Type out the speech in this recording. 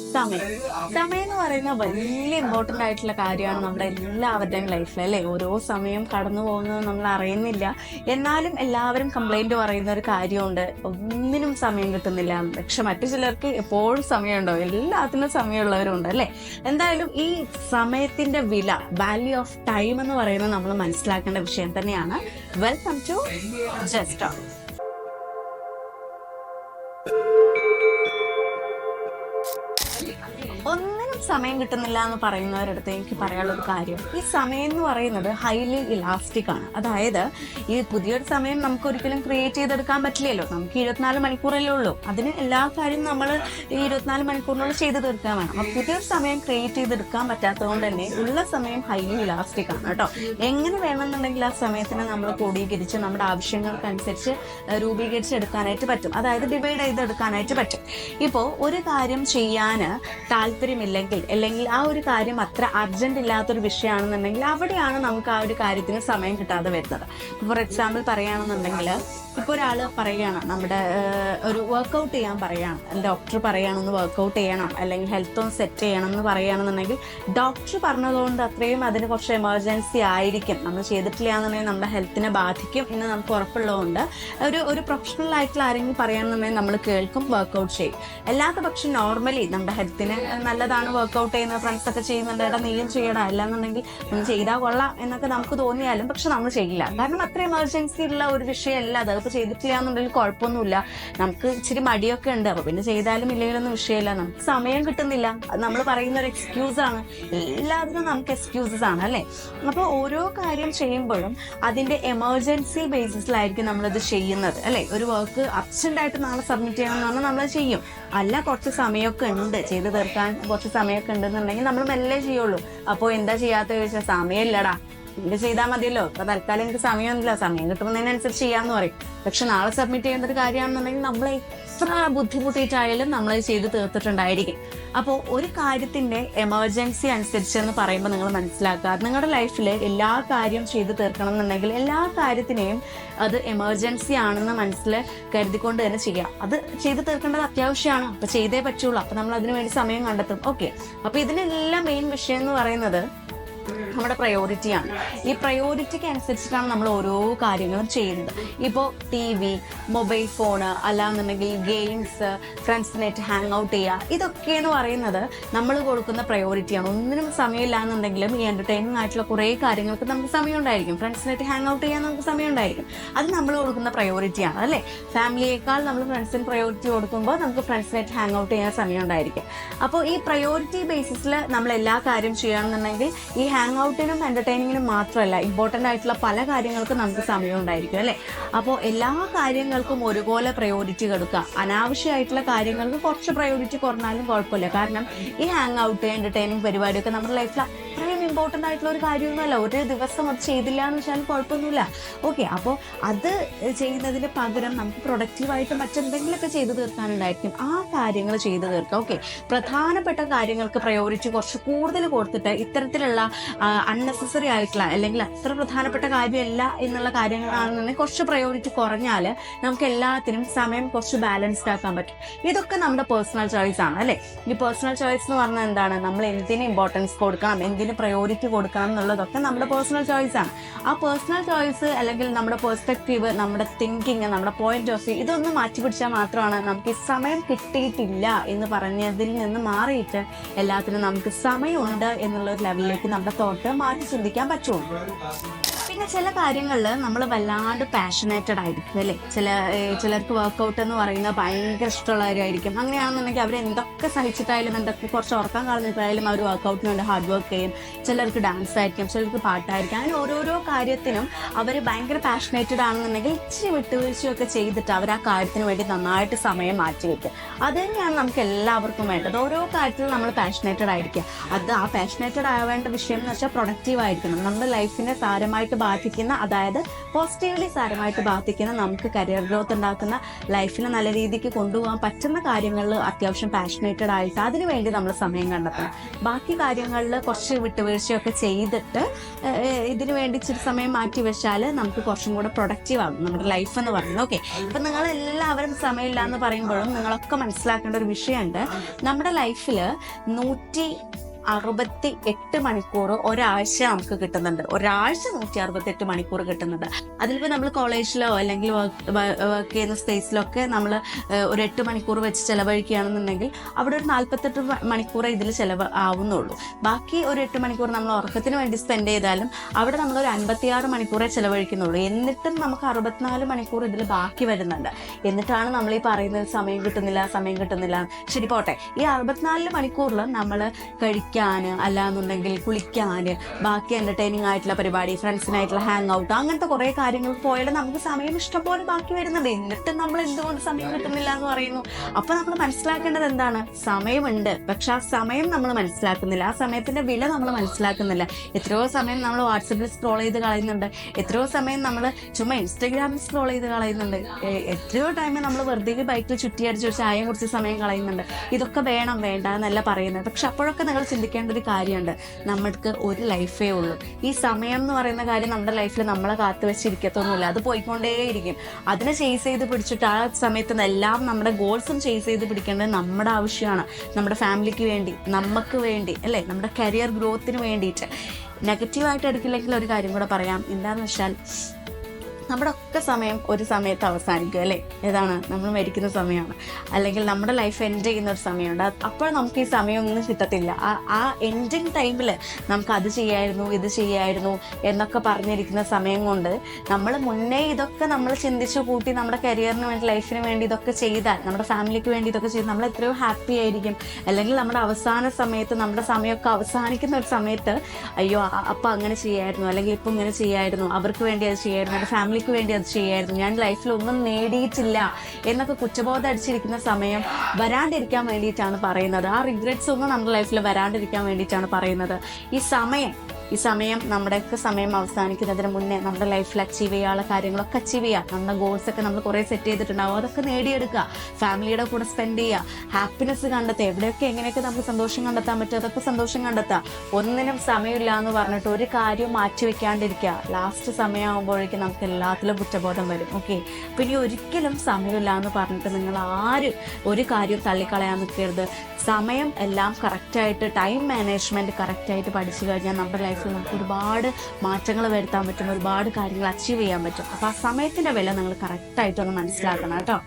സമയം. സമയം എന്ന് പറയുന്ന വലിയ ഇമ്പോർട്ടന്റ് ആയിട്ടുള്ള കാര്യമാണ് നമ്മുടെ എല്ലാവരുടെയും ലൈഫിൽ അല്ലേ? ഓരോ സമയം കടന്നു പോകുന്നത് നമ്മൾ അറിയുന്നില്ല. എന്നാലും എല്ലാവരും കംപ്ലൈന്റ് പറയുന്ന ഒരു കാര്യമുണ്ട്. ഒന്നിനും സമയം കിട്ടുന്നില്ല. പക്ഷെ മറ്റു ചിലർക്ക് എപ്പോഴും സമയമുണ്ടോ? എല്ലാത്തിനും സമയമുള്ളവരുണ്ട് അല്ലേ? എന്തായാലും ഈ സമയത്തിന്റെ വില വാല്യൂ ഓഫ് ടൈം എന്ന് പറയുന്നത് നമ്മൾ മനസ്സിലാക്കേണ്ട വിഷയം തന്നെയാണ്. വെൽക്കം ടു ജസ്റ്റ് ഒന്നിനും സമയം കിട്ടുന്നില്ല എന്ന് പറയുന്നവരടുത്ത് എനിക്ക് പറയാനുള്ള ഒരു കാര്യം. ഈ സമയം എന്ന് പറയുന്നത് ഹൈലി ഇലാസ്റ്റിക് ആണ്. അതായത് ഈ പുതിയൊരു സമയം നമുക്ക് ഒരിക്കലും ക്രിയേറ്റ് ചെയ്തെടുക്കാൻ പറ്റില്ലല്ലോ. നമുക്ക് ഇരുപത്തിനാല് മണിക്കൂറല്ലേ ഉള്ളൂ. അതിന് എല്ലാ കാര്യവും നമ്മൾ ഈ ഇരുപത്തിനാല് മണിക്കൂറിനുള്ളിൽ ചെയ്ത് തീർക്കാൻ വേണം. അപ്പൊ പുതിയൊരു സമയം ക്രിയേറ്റ് ചെയ്തെടുക്കാൻ പറ്റാത്തതുകൊണ്ട് തന്നെ ഉള്ള സമയം ഹൈലി ഇലാസ്റ്റിക് ആണ് കേട്ടോ. എങ്ങനെ വേണമെന്നുണ്ടെങ്കിൽ ആ സമയത്തിനെ നമ്മൾ ക്രോഡീകരിച്ച് നമ്മുടെ ആവശ്യങ്ങൾക്കനുസരിച്ച് രൂപീകരിച്ച് എടുക്കാനായിട്ട് പറ്റും. അതായത് ഡിവൈഡ് ചെയ്തെടുക്കാനായിട്ട് പറ്റും. ഇപ്പോൾ ഒരു കാര്യം ചെയ്യാൻ താല്പര്യമില്ലെങ്കിൽ അല്ലെങ്കിൽ ആ ഒരു കാര്യം അത്ര അർജന്റ് ഇല്ലാത്തൊരു വിഷയമാണെന്നുണ്ടെങ്കിൽ അവിടെയാണ് നമുക്ക് ആ ഒരു കാര്യത്തിന് സമയം കിട്ടാതെ വരുന്നത്. ഫോർ എക്സാമ്പിൾ പറയുകയാണെന്നുണ്ടെങ്കിൽ ഇപ്പോൾ ഒരാൾ പറയുകയാണ് നമ്മുടെ ഒരു വർക്കൗട്ട് ചെയ്യാൻ പറയുകയാണ്. ഡോക്ടർ പറയുകയാണെന്ന് വർക്കൗട്ട് ചെയ്യണം അല്ലെങ്കിൽ ഹെൽത്ത് ഒന്ന് സെറ്റ് ചെയ്യണം എന്ന് പറയുകയാണെന്നുണ്ടെങ്കിൽ ഡോക്ടർ പറഞ്ഞതുകൊണ്ട് അത്രയും അതിന് കുറച്ച് എമർജൻസി ആയിരിക്കും. നമ്മൾ ചെയ്തിട്ടില്ല എന്നുണ്ടെങ്കിൽ നമ്മുടെ ഹെൽത്തിനെ ബാധിക്കും എന്ന് നമുക്ക് ഉറപ്പുള്ളതുകൊണ്ട് ഒരു ഒരു പ്രൊഫഷണൽ ആയിട്ടുള്ള ആരെങ്കിലും പറയുകയാണെന്നുണ്ടെങ്കിൽ നമ്മൾ കേൾക്കും വർക്കൗട്ട് ചെയ്യും. അല്ലാത്ത പക്ഷം നോർമലി നമ്മുടെ ഹെൽത്തിന് നല്ലതാണ് വർക്കൗട്ട് ചെയ്യുന്നത് ഫ്രണ്ട്സൊക്കെ ചെയ്യുന്നുണ്ട് ഏട്ടാ നീയും ചെയ്യണം അല്ലാന്നുണ്ടെങ്കിൽ ഒന്ന് ചെയ്താൽ കൊള്ളാം എന്നൊക്കെ നമുക്ക് തോന്നിയാലും പക്ഷെ നമ്മൾ ചെയ്യില്ല. കാരണം അത്ര എമർജൻസി ഉള്ള ഒരു വിഷയമല്ല. അത് ഇപ്പോൾ ചെയ്തിട്ടില്ല എന്നുണ്ടെങ്കിൽ കുഴപ്പമൊന്നുമില്ല. നമുക്ക് ഇച്ചിരി മടിയൊക്കെ ഉണ്ട്. അപ്പോൾ പിന്നെ ചെയ്താലും ഇല്ലെങ്കിലൊന്നും വിഷയമില്ല. നമുക്ക് സമയം കിട്ടുന്നില്ല. അത് നമ്മൾ പറയുന്ന ഒരു എക്സ്ക്യൂസ് ആണ്. എല്ലാത്തിനും നമുക്ക് എക്സ്ക്യൂസസ് ആണ് അല്ലേ? അപ്പോൾ ഓരോ കാര്യം ചെയ്യുമ്പോഴും അതിന്റെ എമർജൻസി ബേസിസിലായിരിക്കും നമ്മളത് ചെയ്യുന്നത് അല്ലേ? ഒരു വർക്ക് അർജന്റ് ആയിട്ട് നാളെ സബ്മിറ്റ് ചെയ്യണം എന്ന് പറഞ്ഞാൽ നമ്മൾ ചെയ്യും. അല്ല കുറച്ച് സമയമൊക്കെ ഉണ്ട്. ചെയ്ത് തീർക്കാൻ കുറച്ച് സമയമൊക്കെ ഉണ്ടെന്നുണ്ടെങ്കിൽ നമ്മൾ മെല്ലെ ചെയ്യുള്ളൂ. അപ്പോൾ എന്താ ചെയ്യാത്ത ചോദിച്ചാൽ സമയമില്ലടാ. ഇത് ചെയ്താൽ മതിയല്ലോ. ഇപ്പൊ തൽക്കാലം എനിക്ക് സമയമൊന്നുമില്ല സമയം കിട്ടുന്നതിനനുസരിച്ച് ചെയ്യാന്ന് പറയും. പക്ഷെ നാളെ സബ്മിറ്റ് ചെയ്യേണ്ട ഒരു കാര്യമാണെന്നുണ്ടെങ്കിൽ നമ്മൾ എത്ര ബുദ്ധിമുട്ടിയിട്ടായാലും നമ്മൾ ചെയ്ത് തീർത്തിട്ടുണ്ടായിരിക്കും. അപ്പോൾ ഒരു കാര്യത്തിന്റെ എമർജൻസി അനുസരിച്ച് എന്ന് പറയുമ്പോൾ നിങ്ങൾ മനസ്സിലാക്കുക. നിങ്ങളുടെ ലൈഫിൽ എല്ലാ കാര്യം ചെയ്ത് തീർക്കണം എന്നുണ്ടെങ്കിൽ എല്ലാ കാര്യത്തിനെയും അത് എമർജൻസി ആണെന്ന് മനസ്സിൽ കരുതിക്കൊണ്ട് തന്നെ ചെയ്യാം അത് ചെയ്ത് തീർക്കേണ്ടത് അത്യാവശ്യമാണ്. അപ്പൊ ചെയ്തേ പറ്റുള്ളൂ. അപ്പൊ നമ്മൾ അതിനു വേണ്ടി സമയം കണ്ടെത്തും. ഓക്കെ അപ്പൊ ഇതിനെല്ലാം മെയിൻ വിഷയം എന്ന് പറയുന്നത് നമ്മുടെ പ്രയോറിറ്റിയാണ് ഈ പ്രയോറിറ്റിക്ക് അനുസരിച്ചിട്ടാണ് നമ്മൾ ഓരോ കാര്യങ്ങളും ചെയ്യുന്നത്. ഇപ്പോൾ ടി വി മൊബൈൽ ഫോണ് അല്ലാന്നുണ്ടെങ്കിൽ ഗെയിംസ് ഫ്രണ്ട്സിനായിട്ട് ഹാങ് ഔട്ട് ചെയ്യുക. ഇതൊക്കെ എന്ന് പറയുന്നത് നമ്മൾ കൊടുക്കുന്ന പ്രയോറിറ്റിയാണ് ഒന്നിനും സമയമില്ല എന്നുണ്ടെങ്കിലും ഈ എന്റർടൈനിങ് ആയിട്ടുള്ള കുറേ കാര്യങ്ങൾക്ക് നമുക്ക് സമയം ഉണ്ടായിരിക്കും ഫ്രണ്ട്സിനായിട്ട് ഹാങ് ഔട്ട് ചെയ്യാൻ നമുക്ക് സമയം ഉണ്ടായിരിക്കും അത് നമ്മൾ കൊടുക്കുന്ന പ്രയോറിറ്റിയാണ് അല്ലേ? ഫാമിലിയേക്കാൾ നമ്മൾ ഫ്രണ്ട്സിന് പ്രയോറിറ്റി കൊടുക്കുമ്പോൾ നമുക്ക് ഫ്രണ്ട്സിനായിട്ട് ഹാങ് ഔട്ട് ചെയ്യാൻ സമയം ഉണ്ടായിരിക്കും അപ്പോൾ ഈ പ്രയോറിറ്റി ബേസിസിൽ നമ്മൾ എല്ലാ കാര്യം ചെയ്യുകയാണെന്നുണ്ടെങ്കിൽ ഈ ഹാങ് ഔട്ടിനും എന്റർടൈനിങ്ങിനും മാത്രമല്ല ഇമ്പോർട്ടന്റ് ആയിട്ടുള്ള പല കാര്യങ്ങൾക്കും നമുക്ക് സമയം ഉണ്ടായിരിക്കും അല്ലേ? അപ്പോൾ എല്ലാ കാര്യങ്ങൾക്കും ഒരുപോലെ പ്രയോറിറ്റി കൊടുക്കുക. അനാവശ്യമായിട്ടുള്ള കാര്യങ്ങൾക്ക് കുറച്ച് പ്രയോറിറ്റി കുറഞ്ഞാലും കുഴപ്പമില്ല. കാരണം ഈ ഹാങ് ഔട്ട് എന്റർടൈനിങ് പരിപാടിയൊക്കെ നമ്മുടെ ലൈഫിൽ അത്രയും ഇമ്പോർട്ടന്റ് ആയിട്ടുള്ള ഒരു കാര്യമൊന്നുമല്ല. ഒരു ദിവസം അത് ചെയ്തില്ല എന്ന് വെച്ചാൽ കുഴപ്പമൊന്നുമില്ല. ഓക്കെ അപ്പോൾ അത് ചെയ്യുന്നതിന് പകരം നമുക്ക് പ്രൊഡക്റ്റീവായിട്ട് മറ്റെന്തെങ്കിലുമൊക്കെ ചെയ്തു തീർക്കാനുണ്ടായിരിക്കും. ആ കാര്യങ്ങൾ ചെയ്തു തീർക്കുക ഓക്കെ പ്രധാനപ്പെട്ട കാര്യങ്ങൾക്ക് പ്രയോറിറ്റി കുറച്ച് കൂടുതൽ കൊടുത്തിട്ട് ഇത്തരത്തിലുള്ള അൺനെസസറി ആയിട്ടുള്ള അല്ലെങ്കിൽ അത്ര പ്രധാനപ്പെട്ട കാര്യമല്ല എന്നുള്ള കാര്യങ്ങളാണെന്നുണ്ടെങ്കിൽ കുറച്ച് പ്രയോറിറ്റി കുറഞ്ഞാൽ നമുക്ക് എല്ലാത്തിനും സമയം കുറച്ച് ബാലൻസ്ഡ് ആക്കാൻ പറ്റും. ഇതൊക്കെ നമ്മുടെ പേഴ്സണൽ ചോയ്സ് ആണ് അല്ലേ? ഈ പേഴ്സണൽ ചോയ്സ് എന്ന് പറഞ്ഞാൽ എന്താണ്? നമ്മൾ എന്തിന് ഇമ്പോർട്ടൻസ് കൊടുക്കണം? എന്തിന് പ്രയോറിറ്റി കൊടുക്കണം എന്നുള്ളതൊക്കെ നമ്മുടെ പേഴ്സണൽ ചോയ്സാണ് ആ പേഴ്സണൽ ചോയ്സ് അല്ലെങ്കിൽ നമ്മുടെ പെർസ്പെക്റ്റീവ് നമ്മുടെ തിങ്കിങ് നമ്മുടെ പോയിന്റ് ഓഫ് വ്യൂ ഇതൊന്നും മാറ്റി പിടിച്ചാൽ മാത്രമാണ് നമുക്ക് ഈ സമയം കിട്ടിയിട്ടില്ല എന്ന് പറഞ്ഞതിൽ നിന്ന് മാറിയിട്ട് എല്ലാത്തിനും നമുക്ക് സമയമുണ്ട് എന്നുള്ള ഒരു ലെവലിലേക്ക് നമ്മുടെ തോട്ട് മാറ്റി ചിന്തിക്കാൻ പറ്റുള്ളൂ. പിന്നെ ചില കാര്യങ്ങളിൽ നമ്മൾ വല്ലാണ്ട് പാഷനേറ്റഡ് ആയിരിക്കും അല്ലേ? ചില ചിലർക്ക് വർക്കൗട്ട് എന്ന് പറയുന്നത് ഭയങ്കര ഇഷ്ടമുള്ളവരായിരിക്കും അങ്ങനെയാണെന്നുണ്ടെങ്കിൽ അവർ എന്തൊക്കെ സഹിച്ചിട്ടായാലും എന്തൊക്കെ കുറച്ച് ഉറക്കം കളഞ്ഞിട്ടായാലും അവർ വർക്കൗട്ടിന് വേണ്ടി ഹാർഡ് വർക്ക് ചെയ്യും. ചിലർക്ക് ഡാൻസ് ആയിരിക്കും ചിലർക്ക് പാട്ടായിരിക്കും. അങ്ങനെ ഓരോരോ കാര്യത്തിനും അവർ ഭയങ്കര പാഷനേറ്റഡ് ആണെന്നുണ്ടെങ്കിൽ ഇച്ചിരി വിട്ടുവീഴ്ചയൊക്കെ ചെയ്തിട്ട് അവർ ആ കാര്യത്തിന് വേണ്ടി നന്നായിട്ട് സമയം മാറ്റി വയ്ക്കുക അത് തന്നെയാണ് നമുക്ക് എല്ലാവർക്കും വേണ്ടത്. ഓരോ കാര്യത്തിലും നമ്മൾ പാഷനേറ്റഡ് ആയിരിക്കുക. അത് ആ പാഷനേറ്റഡ് ആവേണ്ട വിഷയം എന്ന് വെച്ചാൽ പ്രൊഡക്റ്റീവ് ആയിരിക്കണം. നമ്മുടെ ലൈഫിനെ സാരമായിട്ട് ബാധിക്കുന്ന അതായത് പോസിറ്റീവ്ലി സാരമായിട്ട് ബാധിക്കുന്ന നമുക്ക് കരിയർ ഗ്രോത്ത് ഉണ്ടാക്കുന്ന ലൈഫിനെ നല്ല രീതിക്ക് കൊണ്ടുപോകാൻ പറ്റുന്ന കാര്യങ്ങളിൽ അത്യാവശ്യം പാഷനേറ്റഡ് ആയിട്ട് അതിനു വേണ്ടി നമ്മൾ സമയം കണ്ടെത്തണം. ബാക്കി കാര്യങ്ങളിൽ കുറച്ച് വിട്ടുവീഴ്ചയൊക്കെ ചെയ്തിട്ട് ഇതിനു വേണ്ടി ഇച്ചിരി സമയം മാറ്റി വെച്ചാൽ നമുക്ക് കുറച്ചും കൂടെ പ്രൊഡക്റ്റീവ് ആകും നമ്മുടെ ലൈഫ് എന്ന് പറയുന്നത്. ഓക്കെ ഇപ്പം നിങ്ങൾ എല്ലാവരും സമയമില്ല എന്ന് പറയുമ്പോഴും നിങ്ങളൊക്കെ മനസ്സിലാക്കേണ്ട ഒരു വിഷയമുണ്ട്. നമ്മുടെ ലൈഫിൽ നൂറ്റി അറുപത്തി എട്ട് മണിക്കൂർ ഒരാഴ്ച നമുക്ക് കിട്ടുന്നുണ്ട്. ഒരാഴ്ച നൂറ്റി അറുപത്തി എട്ട് മണിക്കൂർ കിട്ടുന്നുണ്ട്. അതിലിപ്പോൾ നമ്മൾ കോളേജിലോ അല്ലെങ്കിൽ വർക്ക് ചെയ്യുന്ന സ്പേസിലൊക്കെ നമ്മൾ ഒരു എട്ട് മണിക്കൂർ വെച്ച് ചിലവഴിക്കുകയാണെന്നുണ്ടെങ്കിൽ അവിടെ ഒരു നാൽപ്പത്തെട്ട് മണിക്കൂർ ഇതിൽ ചിലവ് ആവുന്നുള്ളൂ. ബാക്കി ഒരു എട്ട് മണിക്കൂർ നമ്മൾ ഉറക്കത്തിന് വേണ്ടി സ്പെൻഡ് ചെയ്താലും അവിടെ നമ്മൾ ഒരു അൻപത്തിയാറ് മണിക്കൂറേ ചിലവഴിക്കുന്നുള്ളൂ. എന്നിട്ടും നമുക്ക് അറുപത്തിനാല് മണിക്കൂർ ഇതിൽ ബാക്കി വരുന്നുണ്ട്. എന്നിട്ടാണ് നമ്മൾ ഈ പറയുന്നത് സമയം കിട്ടുന്നില്ല സമയം കിട്ടുന്നില്ല. ശരി പോട്ടെ. ഈ അറുപത്തിനാല് മണിക്കൂറിൽ നമ്മൾ കഴിക്കാൻ അല്ലാന്നുണ്ടെങ്കിൽ കുളിക്കാൻ ബാക്കി എന്റർടൈനിങ് ആയിട്ടുള്ള പരിപാടി ഫ്രണ്ട്സിനായിട്ടുള്ള ഹാങ് ഔട്ട് അങ്ങനത്തെ കുറേ കാര്യങ്ങൾ പോയാൽ നമുക്ക് സമയം ഇഷ്ടംപോലെ ബാക്കി വരുന്നുണ്ട്. എന്നിട്ട് നമ്മൾ എന്തുകൊണ്ട് സമയം കിട്ടുന്നില്ല എന്ന് പറയുന്നു. അപ്പൊ നമ്മൾ മനസ്സിലാക്കേണ്ടത് എന്താണ്? സമയമുണ്ട്. പക്ഷെ ആ സമയം നമ്മൾ മനസ്സിലാക്കുന്നില്ല. ആ സമയത്തിന്റെ വില നമ്മൾ മനസ്സിലാക്കുന്നില്ല. എത്രയോ സമയം നമ്മൾ വാട്സപ്പിൽ സ്ക്രോൾ ചെയ്ത് കളയുന്നുണ്ട്. എത്രയോ സമയം നമ്മൾ ചുമ്മാ ഇൻസ്റ്റഗ്രാമിൽ സ്ക്രോൾ ചെയ്ത് കളയുന്നുണ്ട്. എത്രയോ ടൈം നമ്മൾ വെറുതെ ബൈക്കിൽ ചുറ്റിയടിച്ച് ചായം കുറിച്ച് സമയം കളയുന്നുണ്ട്. ഇതൊക്കെ വേണം വേണ്ട എന്നല്ല പറയുന്നത്. പക്ഷെ അപ്പോഴൊക്കെ നിങ്ങൾ ചിന്തിക്കേണ്ട ഒരു കാര്യമുണ്ട്. നമ്മൾക്ക് ഒരു ലൈഫേ ഉള്ളൂ. ഈ സമയം എന്ന് പറയുന്ന കാര്യം നമ്മുടെ ലൈഫിൽ നമ്മളെ കാത്തു വെച്ചിരിക്കത്തൊന്നുമില്ല. അത് പോയിക്കൊണ്ടേയിരിക്കും. അതിനെ ചേസ് ചെയ്ത് പിടിച്ചിട്ട് ആ സമയത്ത് എല്ലാം നമ്മുടെ ഗോൾസും ചേസ് ചെയ്ത് പിടിക്കേണ്ടത് നമ്മുടെ ആവശ്യമാണ്. നമ്മുടെ ഫാമിലിക്ക് വേണ്ടി നമുക്ക് വേണ്ടി അല്ലേ? നമ്മുടെ കരിയർ ഗ്രോത്തിന് വേണ്ടിയിട്ട്. നെഗറ്റീവായിട്ട് എടുക്കില്ലെങ്കിൽ ഒരു കാര്യം കൂടെ പറയാം. എന്താണെന്ന് വെച്ചാൽ നമ്മുടെ ഒക്കെ സമയം ഒരു സമയത്ത് അവസാനിക്കും അല്ലേ? ഏതാണ്? നമ്മൾ മരിക്കുന്ന സമയമാണ്. അല്ലെങ്കിൽ നമ്മുടെ ലൈഫ് എൻഡ് ചെയ്യുന്ന ഒരു സമയമുണ്ട്. അപ്പോൾ നമുക്ക് ഈ സമയമൊന്നും കിട്ടത്തില്ല. ആ എൻഡിങ് ടൈമിൽ നമുക്ക് അത് ചെയ്യായിരുന്നു ഇത് ചെയ്യായിരുന്നു എന്നൊക്കെ പറഞ്ഞിരിക്കുന്ന സമയം കൊണ്ട് നമ്മൾ മുന്നേ ഇതൊക്കെ നമ്മൾ ചിന്തിച്ചു കൂട്ടി നമ്മുടെ കരിയറിന് വേണ്ടി ലൈഫിന് വേണ്ടി ഇതൊക്കെ ചെയ്താൽ നമ്മുടെ ഫാമിലിക്ക് വേണ്ടി ഇതൊക്കെ ചെയ്ത് നമ്മൾ എത്രയോ ഹാപ്പി ആയിരിക്കും. അല്ലെങ്കിൽ നമ്മുടെ അവസാന സമയത്ത് നമ്മുടെ സമയമൊക്കെ അവസാനിക്കുന്ന ഒരു സമയത്ത് അയ്യോ അപ്പം അങ്ങനെ ചെയ്യായിരുന്നു അല്ലെങ്കിൽ ഇപ്പം ഇങ്ങനെ ചെയ്യായിരുന്നു അവർക്ക് വേണ്ടി അത് ചെയ്യായിരുന്നു എന്റെ ഫാമിലിക്ക് വേണ്ടി അത് ചെയ്യായിരുന്നു. ഞാൻ ലൈഫിൽ ഒന്നും നേടിയിട്ടില്ല എന്നൊക്കെ കുറ്റബോധം അടിച്ചിരിക്കുന്ന സമയം വരാണ്ടിരിക്കാൻ വേണ്ടിയിട്ടാണ് പറയുന്നത്. ആ റിഗ്രറ്റ്സ് ഒന്നും നമ്മുടെ ലൈഫിൽ വരാണ്ടിരിക്കാൻ വേണ്ടിയിട്ടാണ് പറയുന്നത്. ഈ സമയം ഈ സമയം നമ്മുടെയൊക്കെ സമയം അവസാനിക്കുന്നതിന് മുന്നേ നമ്മുടെ ലൈഫിൽ അച്ചീവ് ചെയ്യാനുള്ള കാര്യങ്ങളൊക്കെ അച്ചീവ് ചെയ്യുക. നമ്മുടെ ഗോൾസ് ഒക്കെ നമ്മൾ കുറേ സെറ്റ് ചെയ്തിട്ടുണ്ടാവും. അതൊക്കെ നേടിയെടുക്കുക. ഫാമിലിയുടെ കൂടെ സ്പെൻഡ് ചെയ്യുക. ഹാപ്പിനെസ് കണ്ടെത്തുക. എവിടെയൊക്കെ എങ്ങനെയൊക്കെ നമുക്ക് സന്തോഷം കണ്ടെത്താൻ പറ്റും അതൊക്കെ സന്തോഷം കണ്ടെത്തുക. ഒന്നിനും സമയമില്ല എന്ന് പറഞ്ഞിട്ട് ഒരു കാര്യം മാറ്റി വെക്കാണ്ടിരിക്കുക. ലാസ്റ്റ് സമയമാകുമ്പോഴേക്കും നമുക്ക് എല്ലാത്തിലും കുറ്റബോധം വരും. ഓക്കെ പിന്നെ ഒരിക്കലും സമയമില്ല എന്ന് പറഞ്ഞിട്ട് നിങ്ങൾ ആരും ഒരു കാര്യം തള്ളിക്കളയാൻ നിൽക്കരുത്. സമയം എല്ലാം കറക്റ്റായിട്ട് ടൈം മാനേജ്മെന്റ് കറക്റ്റായിട്ട് പഠിച്ചു കഴിഞ്ഞാൽ നമ്മുടെ ലൈഫിൽ നമുക്ക് ഒരുപാട് മാറ്റങ്ങൾ വരുത്താൻ പറ്റും ഒരുപാട് കാര്യങ്ങൾ അച്ചീവ് ചെയ്യാൻ പറ്റും. അപ്പോൾ ആ സമയത്തിന്റെ വില നിങ്ങൾ കറക്റ്റായിട്ടൊന്ന് മനസ്സിലാക്കണം കേട്ടോ.